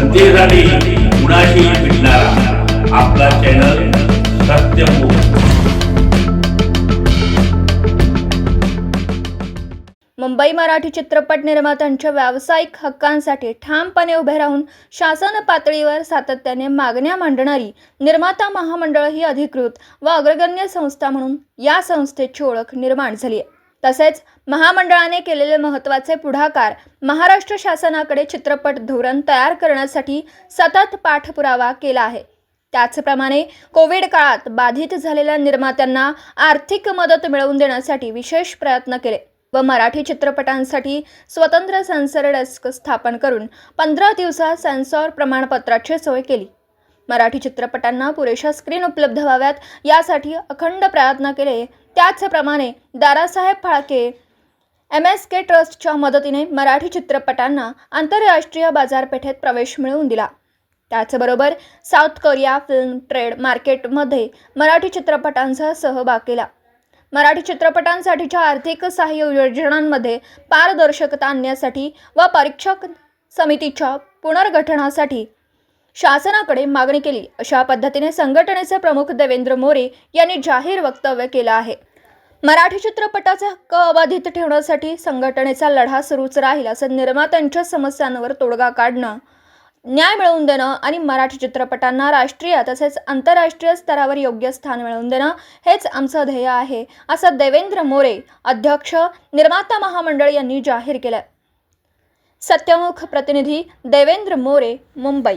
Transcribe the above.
जनतेसाठी कुणाशी भेटणारा. आपला चॅनल सत्यमुख मुंबई मराठी चित्रपट निर्मात्यांच्या व्यावसायिक हक्कांसाठी ठामपणे उभे राहून शासन पातळीवर सातत्याने मागण्या मांडणारी निर्माता महामंडळ ही अधिकृत व अग्रगण्य संस्था म्हणून या संस्थेची ओळख निर्माण झाली आहे. तसेच महामंडळाने केलेले महत्त्वाचे पुढाकार महाराष्ट्र शासनाकडे चित्रपट धोरण तयार करण्यासाठी सतत पाठपुरावा केला आहे. त्याचप्रमाणे कोविड काळात बाधित झालेल्या निर्मात्यांना आर्थिक मदत मिळवून देण्यासाठी विशेष प्रयत्न केले व मराठी चित्रपटांसाठी स्वतंत्र सेन्सर डेस्क स्थापन करून पंधरा दिवसात सेन्सॉर प्रमाणपत्राची सोय केली. मराठी चित्रपटांना पुरेशा स्क्रीन उपलब्ध व्हाव्यात यासाठी अखंड प्रयत्न केले त्याचप्रमाणे Dadasaheb Phalke M S K ट्रस्टच्या मदतीने मराठी चित्रपटांना आंतरराष्ट्रीय बाजारपेठेत प्रवेश मिळवून दिला. त्याचबरोबर साऊथ कोरिया फिल्म ट्रेड मार्केटमध्ये मराठी चित्रपटांचा सहभाग केला. मराठी चित्रपटांसाठीच्या आर्थिक सहाय्य योजनांमध्ये पारदर्शकता आणण्यासाठी व परीक्षक समितीच्या पुनर्गठनासाठी शासनाकडे मागणी केली. अशा पद्धतीने संघटनेचे प्रमुख देवेंद्र मोरे यांनी जाहीर वक्तव्य केलं आहे. मराठी चित्रपटाचे हक्क अबाधित ठेवण्यासाठी संघटनेचा लढा सुरूच राहील असं निर्मात्यांच्या समस्यांवर तोडगा काढणं न्याय मिळवून देणं आणि मराठी चित्रपटांना राष्ट्रीय तसेच आंतरराष्ट्रीय स्तरावर योग्य स्थान मिळवून देणं हेच आमचं ध्येय आहे असं देवेंद्र मोरे अध्यक्ष निर्माता महामंडळ यांनी जाहीर केलं सत्यमुख प्रतिनिधी देवेंद्र मोरे मुंबई.